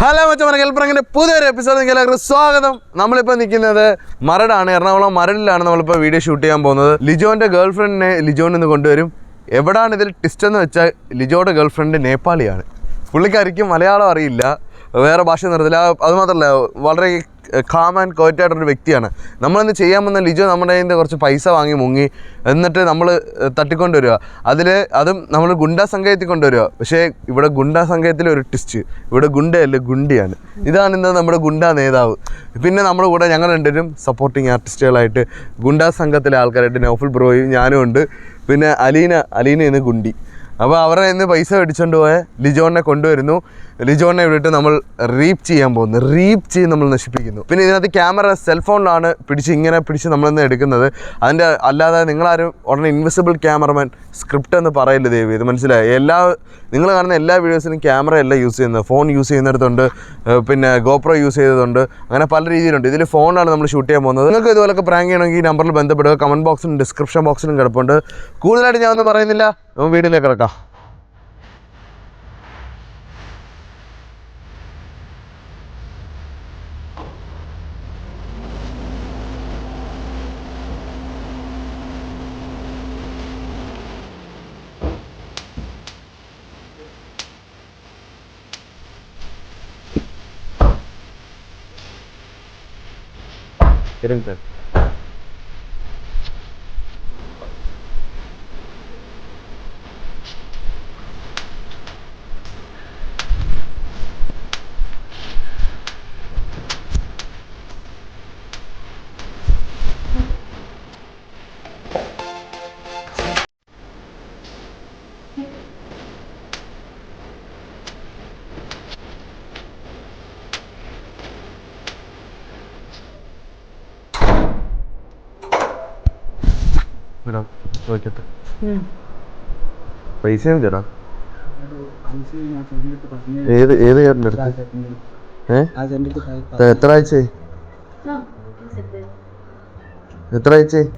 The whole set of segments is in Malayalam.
ഹലോ മച്ചമന കൽപ്പറങ്ങിന്റെ പുതിയൊരു എപ്പിസോഡ് എല്ലാവർക്കും സ്വാഗതം. നമ്മളിപ്പോൾ നിൽക്കുന്നത് മരടാണ് എറണാകുളം മരടിലാണ് നമ്മളിപ്പോൾ വീഡിയോ ഷൂട്ട് ചെയ്യാൻ പോകുന്നത്. ലിജോന്റെ ഗേൾ ഫ്രണ്ടിനെ ലിജോൻ നിന്ന് കൊണ്ടുവരും. എവിടാണ് ഇതിൽ ട്വിസ്റ്റ് എന്ന് വെച്ചാൽ ലിജോയുടെ ഗേൾ ഫ്രണ്ട് നേപ്പാളിയാണ്. പുള്ളിക്കാരിക്ക് മലയാളം അറിയില്ല. വേറെ ഭാഷ നിർത്തില്ല. അതുമാത്രമല്ല വളരെ കാം ആൻഡ് കോറ്റായിട്ടൊരു വ്യക്തിയാണ്. നമ്മളിന്ന് ചെയ്യാൻ വന്ന ലിജോ നമ്മുടെ നിന്ന് കുറച്ച് പൈസ വാങ്ങി മുങ്ങി എന്നിട്ട് നമ്മൾ തട്ടിക്കൊണ്ടുവരിക. അതിൽ അതും നമ്മൾ ഗുണ്ടാ സംഘയത്തിൽ കൊണ്ടുവരിക. പക്ഷേ ഇവിടെ ഗുണ്ടാ സംഘയത്തിൽ ഒരു ട്വിസ്റ്റ് ഇവിടെ ഗുണ്ടയല്ല ഗുണ്ടിയാണ്. ഇതാണ് ഇന്ന് നമ്മുടെ ഗുണ്ടാ നേതാവ്. പിന്നെ നമ്മുടെ കൂടെ ഞങ്ങൾ രണ്ടുപേരും സപ്പോർട്ടിങ് ആർട്ടിസ്റ്റുകളായിട്ട് ഗുണ്ടാ സംഘത്തിലെ ആൾക്കാരായിട്ട് നൗഫൽ ബ്രോയും ഞാനും ഉണ്ട്. പിന്നെ അലീന അലീന ഇന്ന് ഗുണ്ടി. അപ്പോൾ അവരുടെ ഇന്ന് പൈസ മേടിച്ചുകൊണ്ട് പോയ ലിജോണിനെ കൊണ്ടുവരുന്നു. ലിജോണിനെ വിട്ടിട്ട് നമ്മൾ റീപ്പ് ചെയ്യാൻ പോകുന്നു. റീപ്പ് ചെയ്ത് നമ്മൾ നശിപ്പിക്കുന്നു. പിന്നെ ഇതിനകത്ത് ക്യാമറ സെൽഫോണിലാണ് പിടിച്ച് ഇങ്ങനെ പിടിച്ച് നമ്മളിന്ന് എടുക്കുന്നത്. അതിന്റെ അല്ലാതെ നിങ്ങളാരും ഉടനെ ഇൻവിസിബിൾ ക്യാമറമാൻ സ്ക്രിപ്റ്റ് എന്ന് പറയില്ല ദേവി. ഇത് മനസ്സിലായി? എല്ലാ നിങ്ങൾ കാണുന്ന എല്ലാ വീഡിയോസിനും ക്യാമറ അല്ല യൂസ് ചെയ്യുന്നത്. ഫോൺ യൂസ് ചെയ്യുന്നിടത്തുണ്ട്. പിന്നെ ഗോപ്രോ യൂസ് ചെയ്തതുണ്ട്. അങ്ങനെ പല രീതിയിലുണ്ട്. ഇതിൽ ഫോണാണ് നമ്മൾ ഷൂട്ട് ചെയ്യാൻ പോകുന്നത്. നിങ്ങൾക്ക് ഇതുപോലൊക്കെ പ്രാങ്ക് ചെയ്യണമെങ്കിൽ ഈ നമ്പറിൽ ബന്ധപ്പെടുക. കമന്റ് ബോക്സിലും ഡിസ്ക്രിപ്ഷൻ ബോക്സിലും കിടപ്പുണ്ട്. കൂടുതലായിട്ട് ഞാനൊന്നും പറയുന്നില്ല. വീഡിയോയിലേക്ക് കിടക്കാം. pasirinktas. വിടാം നോക്കട്ടെ പൈസയും ചേട്ടാ ഏത് ഏത് ചേട്ടന്റെ അടുത്ത്? ഏഹ് എത്ര ആഴ്ചയായി? എത്ര ആഴ്ചയായി?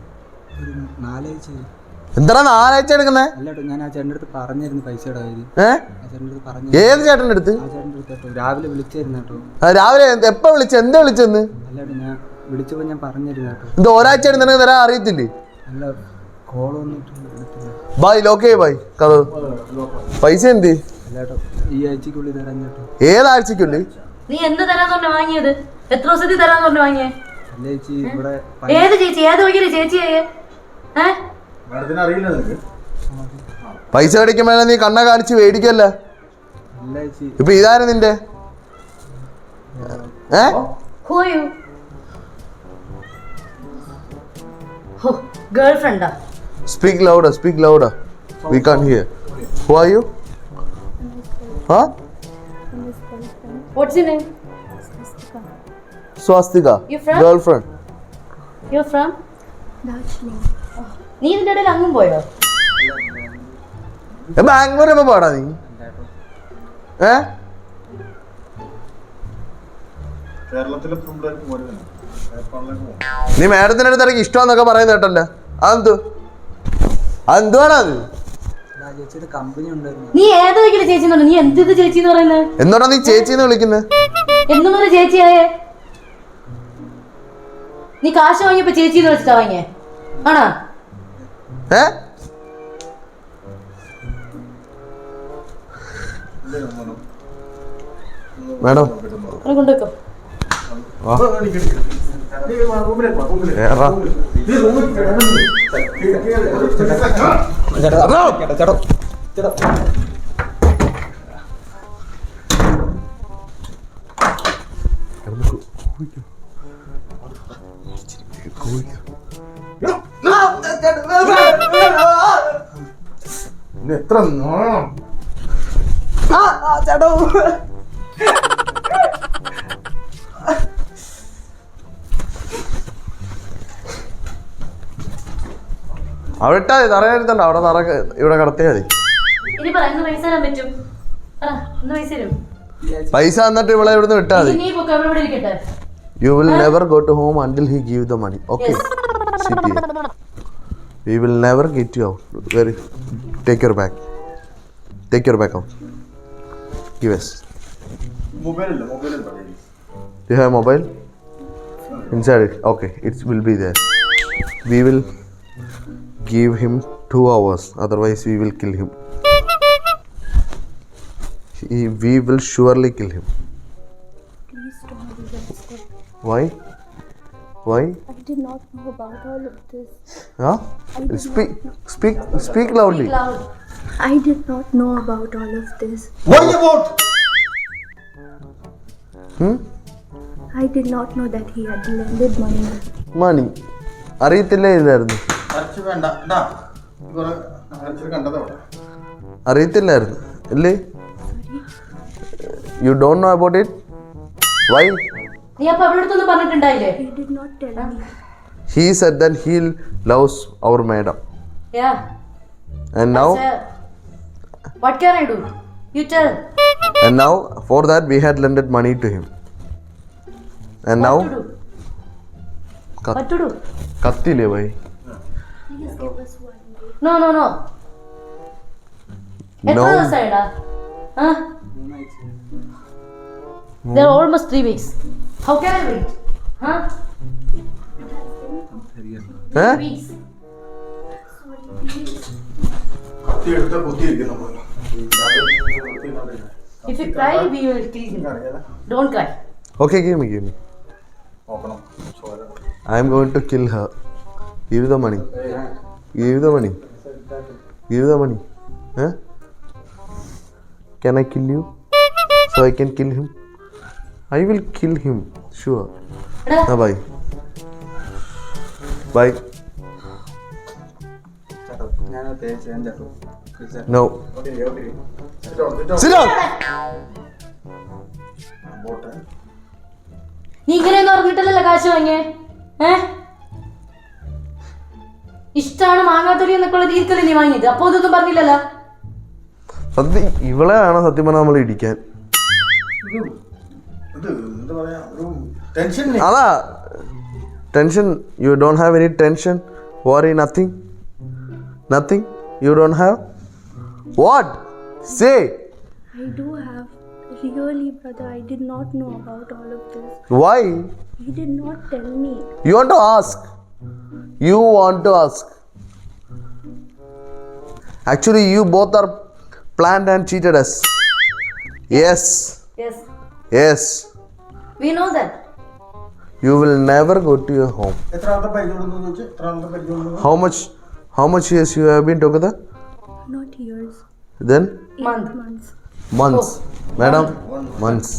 എന്താ നാലാഴ്ച എടുക്കുന്നേ? അല്ലട്ടോ ഞാൻ ആ ചേട്ടന്റെ അടുത്ത് പറഞ്ഞിരുന്നു പൈസയുടെ കാര്യം ഏത് ചേട്ടന്റെ അടുത്ത്? ആ ചേട്ടന്റെ അടുത്ത് രാവിലെ വിളിച്ചായിരുന്നു കേട്ടോ. ആ, രാവിലെ എപ്പോ വിളിച്ച? എന്താ വിളിച്ചെന്ന് ഞാൻ വിളിച്ചപ്പോൾ ഞാൻ പറഞ്ഞിരുന്നു കേട്ടോ. ഇത് ഒരാഴ്ച നിനക്ക് തരാൻ അറിയത്തില്ലേ? അല്ല ബായ് ലോക്കേ ബായ് കഥ പൈസ എന്ത്? ഏതാഴ്ചക്കുള്ളിൽ നീ എന്ത് തരാന്ന് പറഞ്ഞ വാങ്ങിയത്? എത്ര ദിവസത്തിൽ തരാന്ന് പറഞ്ഞ വാങ്ങിയേ? ഏത് ചേച്ചി? ഏത് വഴിയിൽ ചേച്ചിയായേ പൈസ മേടിക്കുമ്പോ നീ കണ്ണ കാണിച്ച് മേടിക്കല്ല ഇപ്പൊ ഇതാരും നിന്റെ? ഗേൾ ഫ്രണ്ടാ speak louder speak louder we can hear who are you ah what's you name Swastika You from? Friend you from നീ ഇതിന്റെ ഇടയിൽ അങ്ങും പോയോ? ബാംഗ്ലൂർ എപ്പോ പാടാ നീ? ഏ? നീ മാഡത്തിന്റെ അടുത്ത് ഇടയ്ക്ക് ഇഷ്ടമെന്നൊക്കെ പറയുന്ന കേട്ടല്ലോ. അതെന്തു? അതെന്തുവാണ് അത്? ആ കമ്പനി ഉണ്ടായിരുന്നു. നീ ഏത് വഴിയിൽ ചേച്ചി എന്ന് പറഞ്ഞു നീ എന്ത് ചേച്ചി എന്ന് പറയുന്നത് എന്നോടാ നീ ചേച്ചി എന്ന് വിളിക്കുന്നത് എന്തുകൊണ്ട് ചേച്ചിയായേ. നീ കാശ് വാങ്ങിയപ്പോ ചേച്ചി എന്ന് വെച്ചിട്ടാ വാങ്ങിയേ. ആണോ? ഏ? മാഡം കൊണ്ടുവെക്കോ. എത്ര നോണം അവിടെ ഇട്ടാ മതി അവിടെ നിറ ഇവിടെ കിടത്തിയാ മതി. ഇനി പറ ഇന്ന് പൈസ തരാൻ പറ്റും. പറ ഇന്ന് പൈസ തരും. പൈസ എന്നിട്ട് ഇവിടെ ഇവിടുന്ന് വിട്ടാ മതി. നീ പൊക്കെ ഇവിടെ ഇരിക്കട്ടെ. You will never go to home until he give the money okay we will never get you out very take your back take your back out give us you have mobile inside okay it's will be there we will give him two hours. Otherwise, we will kill him. He, we will surely kill him. Please don't do that. Why? Why? I did not know about all of this. Huh? Speak, speak, speak loudly. Cloud. I did not know about all of this. Hmm? I did not know that he had lended money. Money. അറിയത്തില്ലേ ഇല്ലായിരുന്നു അരച്ച് വേണ്ട. ഇണ്ടാ കുറെ അരച്ചിട്ട് കണ്ടത് അവിടെ അറിയത്തില്ലായിരുന്നു. ഇല്ലേ? You don't know about it why നീ അപ്പൊ പറഞ്ഞിട്ടുണ്ടായില്ലേ? Not he said that he loves our madam yeah and now what can I I you You and now for that we had had money to him and now now, What to do? Cut. What to do? കത്തില്ലേ bye Please give us one day. No, no, no. എത്ര No. ദിവസമായിടാ ആ മൂന്നാഴ്ച They're almost three weeks. How can I wait? Huh? ഏ Weeks. കത്തി എടുത്ത കുത്തിയിരിക്കുന്നു നമ്മൾ. If you cry, we will kill him. അറിയാലോ? Don't cry. Okay give me give me നോക്കണം ചോര. I am going to kill her give the money give the money give the money ഏ? Can I kill you so I can kill him I will kill him sure ah bye bye ചേട്ടോ ഞാൻ തേച്ച് ഞാൻ ചേട്ടോ Please ചേട്ടോ. നോ ഒത്തിരി, ഒത്തിരി. ഇഷ്ടമാണ് മാങ്ങാത്തൊലി എന്നൊക്കെയുള്ള രീതിക്കല്ലേ നീ വാങ്ങിയത്? അപ്പൊ ഇതൊന്നും പറഞ്ഞില്ലല്ലോ. സത്യം ഇവളെ ആണോ സത്യം പറഞ്ഞാൽ നമ്മൾ ഇടിക്കാൻ. അതാ tension you don't have any tension worry nothing nothing you don't have what say I do have. Really, brother, I did not know about all of this. Why He did not tell me. You want to ask you want to ask actually you both are planned and cheated yes yes yes Yes. We know that. You will never go to your home How much? How much years you have been together? How much how much years you have been together Not years. Then Eight Month. months. Months madam months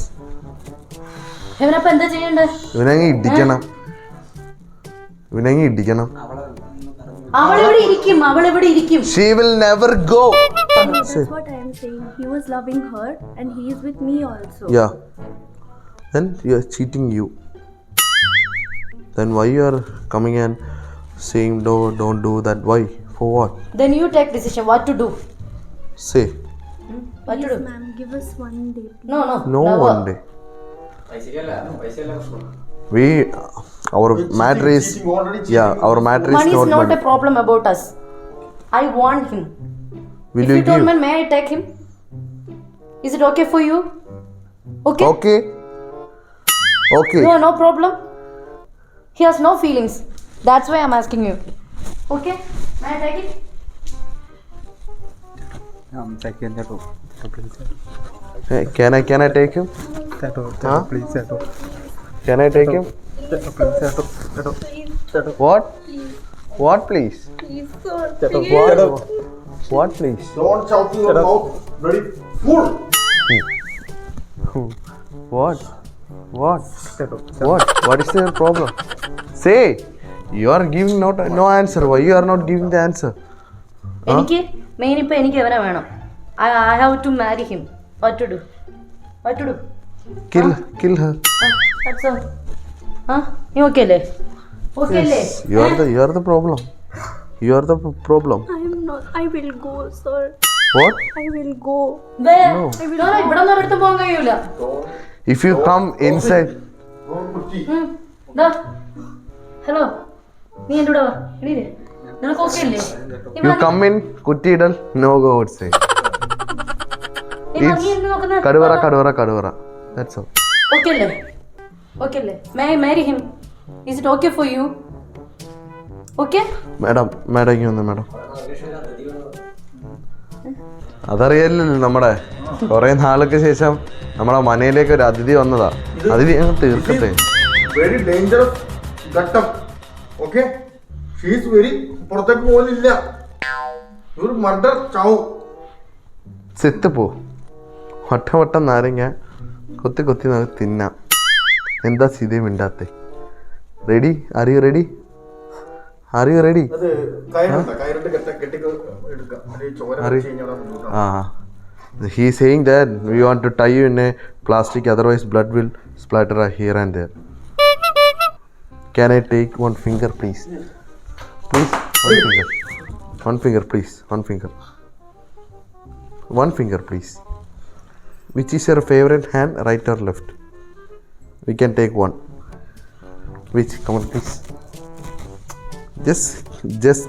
ഇവനപ്പൊ എന്താ ചെയ്യണ്ടേ ഇവനങ്ങ് ഇടിക്കണം ഇവനങ്ങ് ഇടിക്കണം അവളെ ഒന്ന് പറഞ്ഞു അവളിവിടെ ഇരിക്കും അവളിവിടെ ഇരിക്കും she will never go That's what I am saying. He was loving her and he is with me also. Yeah then you are cheating you then why you are coming and saying no don't do that why for what then you take decision what to do say what to Please, do ma'am, give us one day. please. no no no never. one day we our matter is yeah our matter is money is not a problem about us. I want him. Will if you, you don't mind may i take him? Is it okay for you? Okay? Okay. Okay. No no problem. He has no feelings. That's why i'm asking you. Okay? May i take it? I'm taking that off. Please. Hey, can I can I take him? That off, that off, please, that off. Can i take him what what please ചേട്ടോ what what please Don't shout in your mouth, bloody fool. what what What? What is your problem? Say. You are giving not no answer. Why you are not giving the answer? എനിക്ക് മെയിൻ ഇപ്പൊ എനിക്ക് അവനെ വേണം I have to marry him what to do what to do Kill kill her. That's all ആ നീ ഓക്കെ അല്ലേ ഓക്കെ അല്ലേ you you are the you are the problem. You are the problem I am not. I will go, sir. What I will go. Where? No, no, ഇവിടെ ഒന്നും ഒരിടത്തും പോകാൻ കഴിയൂല if you come inside hello നീ എന്റെ കൂടെ വാ എടീര്. നിനക്ക് ഓക്കെ അല്ലേ നീ യു കം ഇൻ കുറ്റിയിടൽ നോ ഗോ ഔട്ട് സൈഡ് നോക്കുന്നെ? കടുവറ കടുവറ കടുവറ ദാറ്റ്സ് ഓൾ ഓക്കെ അല്ലേ? ഓക്കെ അല്ലേ? May marry him is it okay for you okay? Madam madam ഇങ്ങനെ വന്നു മാഡം. അതറിയാലല്ലോ നമ്മുടെ കുറെ നാൾക്ക് ശേഷം നമ്മുടെ മനയിലേക്ക് ഒരു അതിഥി വന്നതാ. അതിഥി ഞങ്ങൾ തീർക്കട്ടെ. വെരി ഡേഞ്ചറസ് ഘട്ടം. ഓക്കെ? ഷീസ് വെരി പുറത്തേക്ക് പോകുന്നില്ല ഒരു മർഡർ ചാവും. സെത്ത് പോ. വട്ടം വട്ടം നാരങ്ങ കൊത്തി കൊത്തി നമുക്ക് തിന്നാം. എന്താ സീതയും മിണ്ടാത്തെ? റെഡി? അറിയ റെഡി? അറിയ ready. Ah he saying that we want to tie you in a plastic otherwise blood will splatter here and there can I take one finger please please one finger one finger please one finger one finger please which is your favourite hand right or left we can take one which come on please just just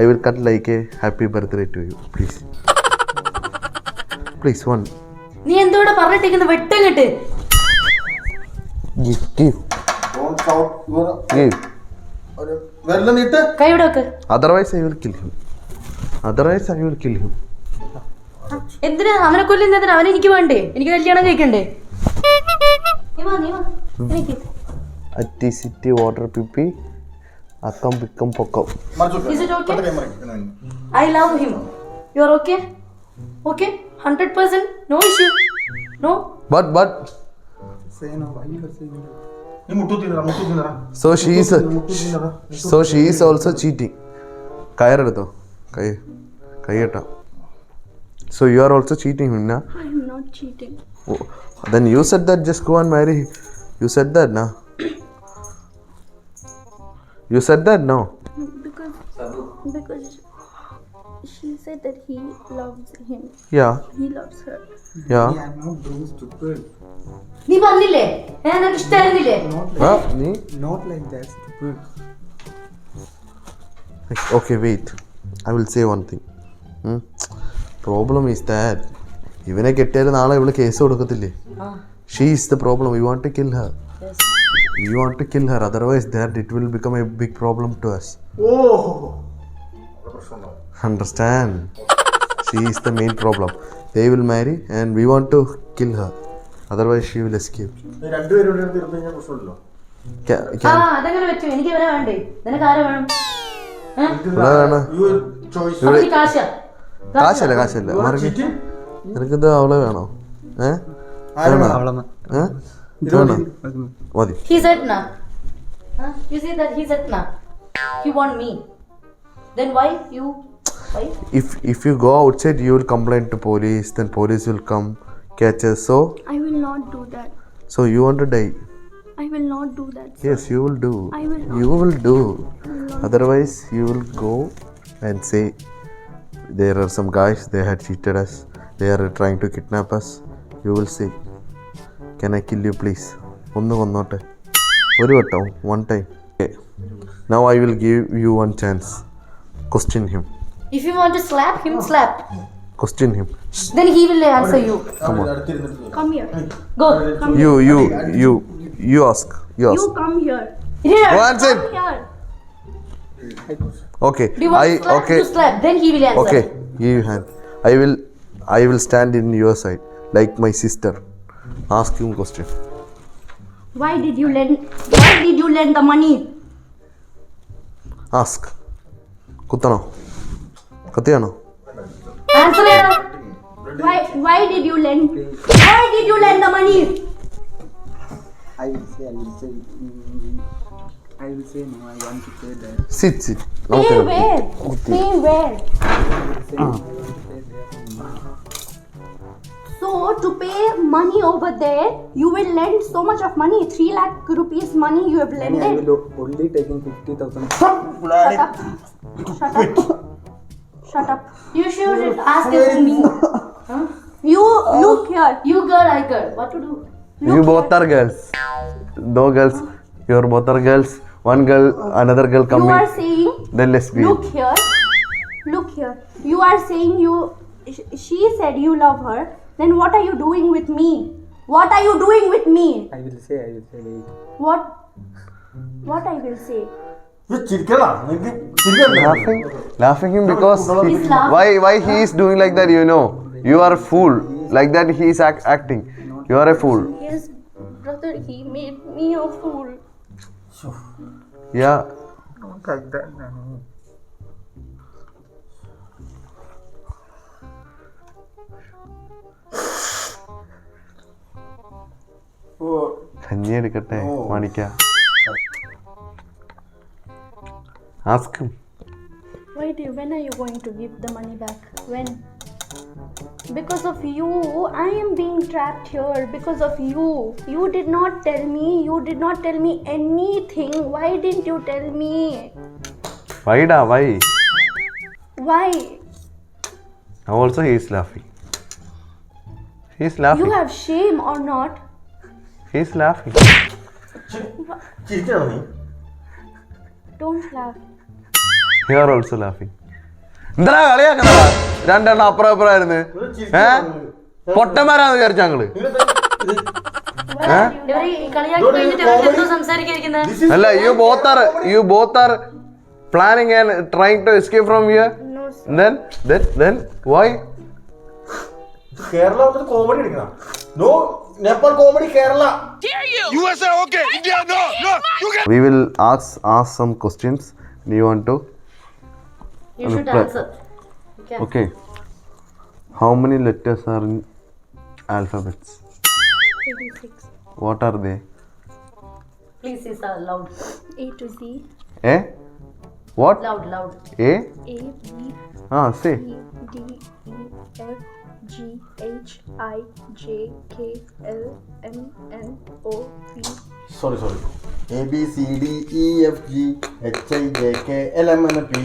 I will cut like a happy birthday to you please please one നീ എന്തോടെ പറഞ്ഞിട്ടിരിക്കുന്ന? വെട്ടും കിട്ട് otherwise I will kill him otherwise I will kill him എന്തിനാ? അവനെ എന്തിനാ? അവനെ എനിക്ക് വേണ്ടേ? എനിക്ക് കല്യാണം കഴിക്കണ്ടേ? നീ വാ നീ വാ. എനിക്ക് അറ്റി സിറ്റി വാട്ടർ പിപ്പി അക്കം പിക്കം പൊക്കം. I love him you are okay okay hundred percent no issue no but but so she's so she's also cheating കയറെടുത്തോ? കൈ കൈ കെട്ടാം. So you are also cheating him, na? I am not cheating. Oh, then you said that just go and marry. You said that, na? you said that, no? Because because she said that he loves him. Yeah. He loves her. Yeah. ನೀ ಬಂದಿಲ್ಲ ನನಗೆ ಇಷ್ಟ ಇರಲಿಲ್ಲ Huh? Nee? Not like that, stupid. Okay, wait. I will say one thing. Hmm? Problem is that ഇവനെ കെട്ടിയാൽ നാളെ ഇവൾ case കൊടുക്കത്തില്ലേ? She is the problem you want to kill her you want to kill her otherwise that it will become a big problem to us ഓഹോ understand she is the main problem they will marry and we want to kill her otherwise she will escape അതങ്ങനെ പറ്റും. എനിക്ക് ഇവനെ വേണ്ടേ? നിനക്ക് ആരെ വേണം? ഇവിടെ വേണം യു ചോയ്സ് അപ്പൊ നീ കാശ കാശല്ല കാശല്ല മാർക്ക് നിനക്കിത് അവളെ വേണോ ഏ വേണോ അവളെന്ന് ഏ വേണോ മതി He said na. Huh? You say that he said na. He want me. Then why you? Why? if if you go outside you will complain to police then police will come catch us so I will not do that. so you want to die I will not do that. sir. yes you will do I will not. you will do otherwise you will go and say there are some guys they had cheated us they are trying to kidnap us you will say can i kill you please ഒന്ന് കൊന്നോട്ടെ ഒരു വട്ടം one time now I will give you one chance question him If you want to slap him, slap. Question him Then he will answer you. അടുത്തിരുന്നിട്ട് Come here. Go. You, you, you, you ask. You ask. You come here. Here. Go answer. Come here. Okay. Do you want I to slap? okay. You slap. Then he will answer. Okay. Give hand. I will. I will stand in your side, like my sister. Ask him question. Why did you lend? Why did you lend the money? Ask. കുത്തണോ കത്തിയാണോ Answer ചെയ്യണം. Why? Why did you lend? Why did you lend the money? I will say, I will say. I will say no, I want to there. Sit, sit. Stay okay. where? Okay. Where? Say, uh. So to pay money over there, you will lend so much of money, 3 lakh rupees money you have lent. I will only taking 50,000. Shut up. Shut up. Shut up. You should ask it to me. Huh? You oh. look here. You girl, I girl. What to do? Look you both here. are girls. No girls. You're both are girls. One girl, okay. another girl coming. You are saying. Then let's be. Look here. Look here. You are saying you. She said you love her. Then what are you doing with me? What are you doing with me? I will say. I will say. What? What I will say? laughing, laughing him because he, why why he is doing like that you know you are a fool like that he is act, acting you are a fool yes brother he made me a fool Yeah. That, Nanny. ഓ കഞ്ഞി എടുക്കട്ടെ. മാണിക്ക ask Why do? When are you going to give the money back? When? because of you i am being trapped here because of you. You did not tell me you did not tell me anything. Why didn't you tell me? Why da? Why? Why? Now also he is laughing. He is laughing. You have shame or not? He is laughing. Don't laugh. You are also laughing. എന്താ കളിയാക്കുന്നതാ രണ്ടെണ്ണം അപ്പുറം അപ്പുറമായിരുന്നു ഏ? പൊട്ടന്മാരാന്ന് വിചാരിച്ച ഞങ്ങൾ. ഈ കളിയാക്കി കഴിഞ്ഞിട്ട് എന്തോ സംസാരിക്കാതിരിക്കുന്നത് അല്ല you both are you both are planning and trying to escape from here then then then why Kerala വന്നിട്ട് കോമഡി എടുക്കണം. No Nepal comedy Kerala. USA okay India no no we will ask ask some questions you want answer. You should answer. Okay. okay. How many letters are in alphabets? 86. What are they? Please is loud. A to Z. Eh? What? Loud, loud. A? A, B. Ah, say. E, D, E, F, G, H, I, J, K, L, M, N, O, P. Sorry, sorry. A B C D E F G H I J K L M N P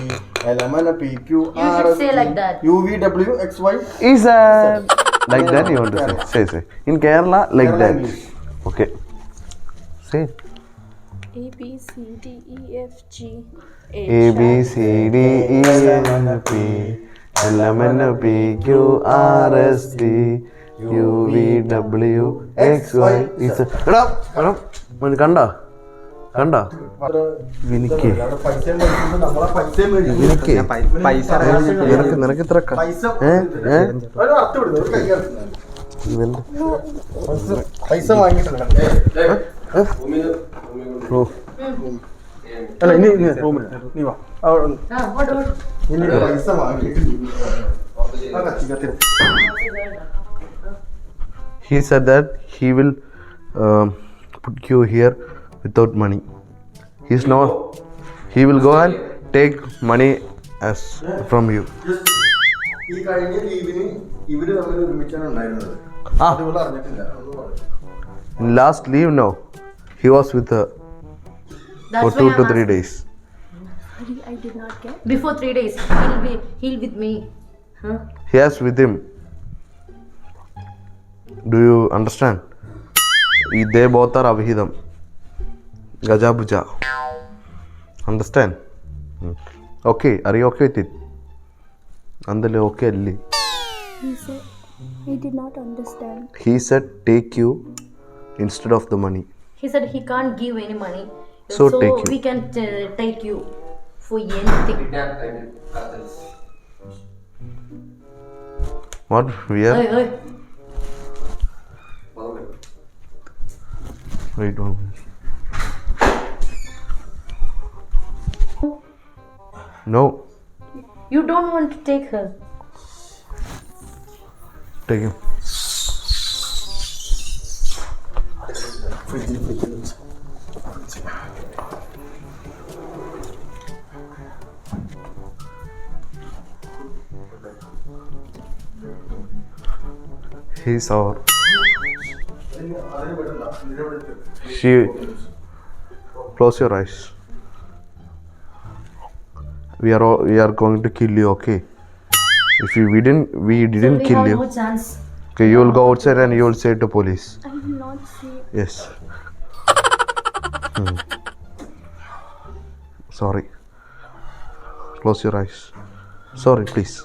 L M N P Q R like that. U V W X Y is a like that you want to say say say in kerala like Kerala that English. okay say A, B, C, D, E, F, G, a b c d e f p l m n p q r s t u v w x y z എടാ കണ്ടോ കണ്ടോ? എനിക്ക്. എനിക്ക്. നിനക്ക് നിനക്ക് ഇത്ര ഏ? ഏ? പൈസ വാങ്ങിയിട്ടുണ്ട് അല്ല ഇനി ഇനി റൂമിൽ നീ വാ? ഇനി പൈസ വാങ്ങിയിട്ടുണ്ട് ആ കത്തി കത്തി. He said that he will um, without money he's not he will go and take money as from you ഈ കഴിഞ്ഞ ലീവിന് ഇവർ തമ്മിൽ ഒരുമിച്ചാണ് ഉണ്ടായിരുന്നത് അതുപോലെ അറിഞ്ഞിട്ടില്ല in last leave no he was with her That's for why two I'm to three days Sorry, I did not get. Before three days, he'll be he'll with me. Huh? he has with him do you understand they both are avihidam gajabuja understand Hmm. okay are you okay with it andale okay alli He said, he did not understand. he said take you instead of the money He said he can't give any money. So take you. we can uh, take you for anything. what we are Hey, hey. wait one minute. No You don't want to take her. take him He's our. She. Close your eyes. We are all, we are going to kill you. Okay. If you we didn't we didn't we kill have you. no chance. Okay, you will go outside and you will say to police. I will not see. Yes. Hmm. Sorry. Close your eyes. Sorry, please.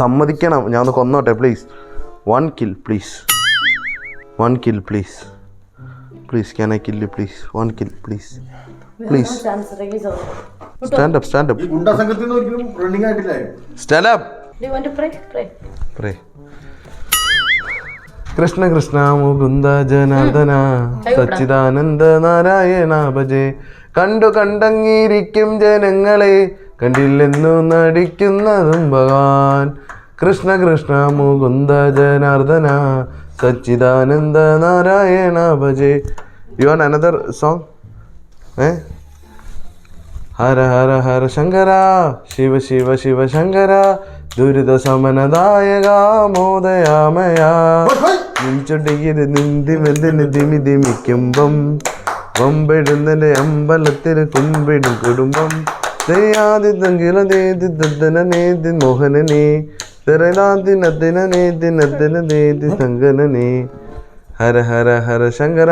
സമ്മതിക്കണം ഞാൻ ഒന്ന് കൊന്നോട്ടെ please one kill please one kill please please can I kill you, please one kill please Our. Stand up stand up ഗുണ്ടാ സംഘത്തിൽ നിന്ന് ഒരിക്കലും റണ്ണിങ് ആയിട്ടില്ല. Stand up do you want to pray Pray. Pray Krishna Krishna Mukunda Janardana Sachidananda Narayana ഭജേ. കണ്ടു കണ്ടങ്ങിയിരിക്കും ജനങ്ങളെ കണ്ടില്ലെന്നു നടിക്കുന്നതും ഭഗവാൻ. കൃഷ്ണ കൃഷ്ണ മുകുന്ദ ജനാർദന സച്ചിദാനന്ദ Narayana ഭജേ. You an another song Hara Hara Hara Shankara. Shiva Shiva Shiva Shankara. ദുരിത സമനദായക മോദയാമയ. നിൻചൊടിയിൽ നിന്തി വെന്തിന് ദിമി ദിമിക്കുമ്പം വമ്പിടുന്നതിന്റെ അമ്പലത്തിൽ കുമ്പിടും കുടുംബം. നേതി മോഹനനെ തെരനാദിനദിന നേതി നദ്ദന നേതി സങ്കനനെ ഹര ഹര ഹര ശങ്കര.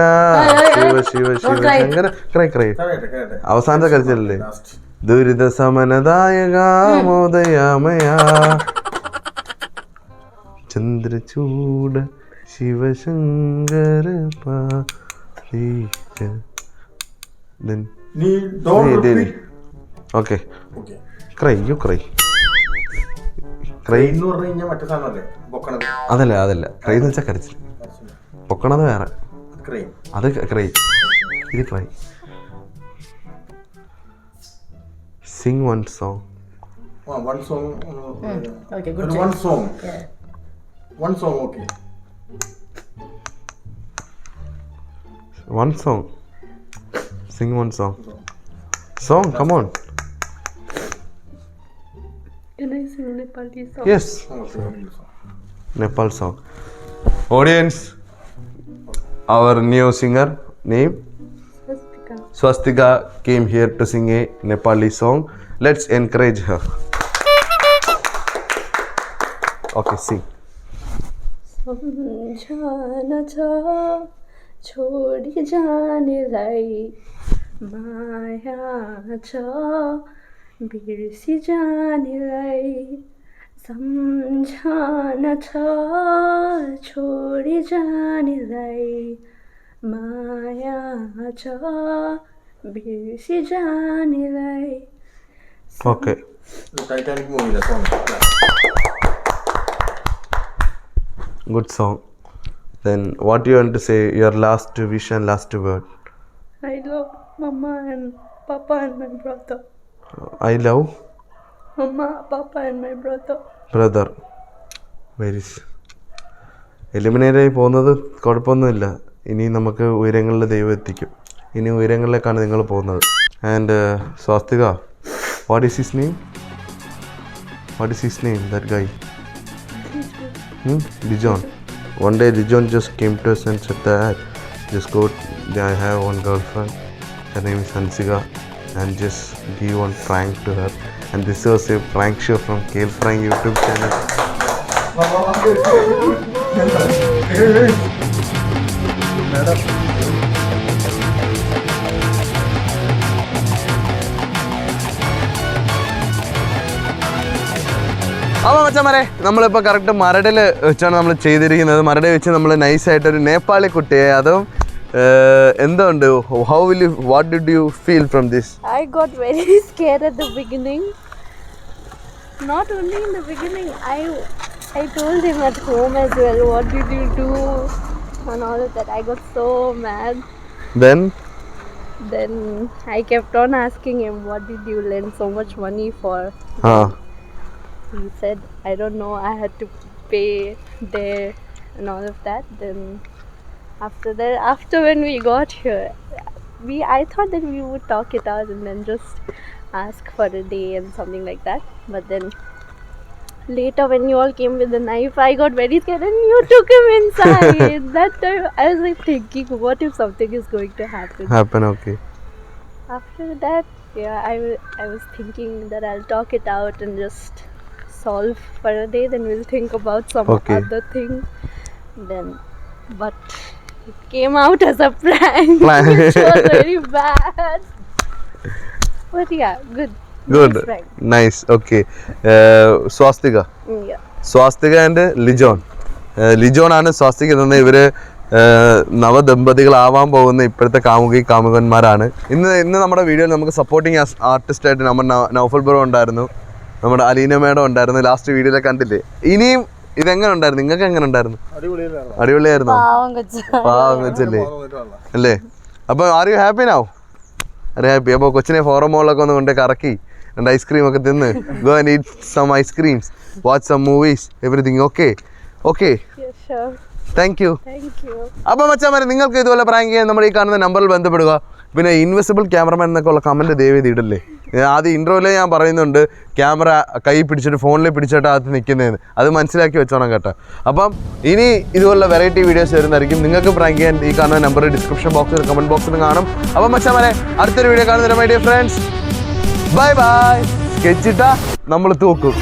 ശിവ ശിവ ശിവ ശങ്കര. Cry cry. അവസാനത്തെ കളിച്ചല്ലേ ലാസ്റ്റ് ദുരിത സമനദായക മോദയാമയ. Chandrachuda Shivashankara okay. Okay. Cry you cry. Cry എന്ന് പറഞ്ഞു കഴിഞ്ഞാൽ മറ്റേ സാധനം പൊക്കണത് അതല്ല അതല്ല. ക്രൈ എന്ന് വെച്ചാൽ കരച്ചിൽ പൊക്കണത് വേറെ ക്രെയിൻ അത് ക്രൈ ഇത് ക്രൈ സിംഗ് വൺ സോങ് ആ one song Okay, good one song Yeah. One song okay One song. Sing one song. Song, come on. Can I sing Nepali song? Yes, Nepal song. Audience, Our new singer name Swastika. Swastika came here to sing a Nepali song. Let's encourage her. Okay, sing. सम्झना छ छोडी जानेलाई माया छ बिर्सी जानेलाई सम्झान छ छोडी जानेलाई माया छ जानेलाई okay good then what do you want to say? Your last wish and last word. I love mama and papa and my brother. I love Mama, Papa and my brother. Brother very eliminate ആയി പോകുന്നത് കുഴപ്പമൊന്നുമില്ല. ഇനി നമുക്ക് ഉയരങ്ങളിൽ ദൈവം എത്തിക്കും. ഇനി ഉയരങ്ങളിലേക്കാണ് നിങ്ങൾ പോകുന്നത്. And Swastika what is his name what is his name that guy Lijon one day Lijon just came to sense and said that just go I have one girlfriend. Her name is Hansika. And just give one prank to her. And this was a prank show from Kale Frank YouTube channel. അപ്പോൾ മച്ചന്മാരെ നമ്മളിപ്പോൾ കറക്റ്റ് മരടിൽ വെച്ചാണ് നമ്മൾ ചെയ്തിരിക്കുന്നത്. മരടിൽ വെച്ച് നമ്മൾ നൈസായിട്ടൊരു നേപ്പാളി കുട്ടിയെ അതും എന്തുണ്ട് how will you what did you feel from this I got very scared at the beginning. Not only in the beginning, I I told him at home as well, what did you do? And all of that. I got so mad. Then Then I kept on asking him, what did you lend so much money for? ആ He said, I don't know, I had to pay there and all of that. Then after that after when we got here we i thought that we would talk it out and then just ask for a day and something like that. But then later when you all came with the knife i got very scared and you took him inside. That time i was like thinking what if something is going to happen? Happen okay. After that yeah I, w- I was thinking that i'll talk it out and just solve for a day then we'll think about some okay. other thing. Then but it came out as a prank, Prank. it was very bad. But yeah, good. Good. Nice nice. Okay. Uh, Swastika Mm, Yeah. Swastika and Lijon Lijon ആണ് സ്വാസ്തിക എന്ന ഇവർ നവദമ്പതികളാവാൻ പോകുന്ന ഇപ്പോഴത്തെ കാമുകി കാമുകന്മാരാണ് ഇന്ന് ഇന്ന് നമ്മുടെ വീഡിയോയിൽ നമുക്ക് സപ്പോർട്ടിങ് ആർട്ടിസ്റ്റ് ആയിട്ട് നമ്മുടെ നൗഫൽ ബ്രോ ഉണ്ടായിരുന്നു നമ്മുടെ അലീന മേഡം ഉണ്ടായിരുന്നു ലാസ്റ്റ് വീഡിയോയിലെ കണ്ടില്ലേ ഇനിയും ഇതെങ്ങനെ ഉണ്ടായിരുന്നു? നിങ്ങൾക്ക് എങ്ങനെ ഉണ്ടായിരുന്നു? അടിപൊളിയായിരുന്നു. പാവം കൊച്ചല്ലേ? അല്ലേ? അപ്പൊ ആർ യു ഹാപ്പി നാവും അരെ ഹാപ്പി അപ്പോൾ കൊച്ചിനെ ഫോറം മോളിലൊക്കെ ഒന്ന് കൊണ്ട് കറക്കി രണ്ട് ഐസ്ക്രീം ഒക്കെ തിന്ന് go and eat some ice creams watch some movies everything okay okay. Thank you അപ്പൊ. അപ്പോൾ മച്ചാമാരെ നിങ്ങൾക്ക് ഇതുപോലെ പ്രാങ്ക് ചെയ്യാൻ നമ്മുടെ ഈ കാണുന്ന നമ്പറിൽ ബന്ധപ്പെടുക. പിന്നെ ഇൻവെസിബിൾ ക്യാമറമാൻ എന്നൊക്കെ ഉള്ള കമന്റ് ദയവേദി ഇടല്ലേ ആദ്യം ഇൻട്രോയിലേ ഞാൻ പറയുന്നുണ്ട് ക്യാമറ കൈ പിടിച്ചിട്ട് ഫോണിൽ പിടിച്ചിട്ട് അകത്ത് നിൽക്കുന്നതെന്ന് അത് മനസ്സിലാക്കി വെച്ചോണം കേട്ടോ. അപ്പം ഇനി ഇതുപോലുള്ള വെറൈറ്റി വീഡിയോസ് വരുന്നതായിരിക്കും. നിങ്ങൾക്ക് പ്രാങ്ക് ചെയ്യാൻ ഈ കാണുന്ന നമ്പർ ഡിസ്ക്രിപ്ഷൻ ബോക്സിൽ കമന്റ് ബോക്സിലും കാണും. അപ്പം മച്ചാമാരെ അടുത്തൊരു വീഡിയോ കാണുന്നതിന് my dear friends bye bye സ്കെച്ചിട്ടാ നമ്മൾ തൂക്കും.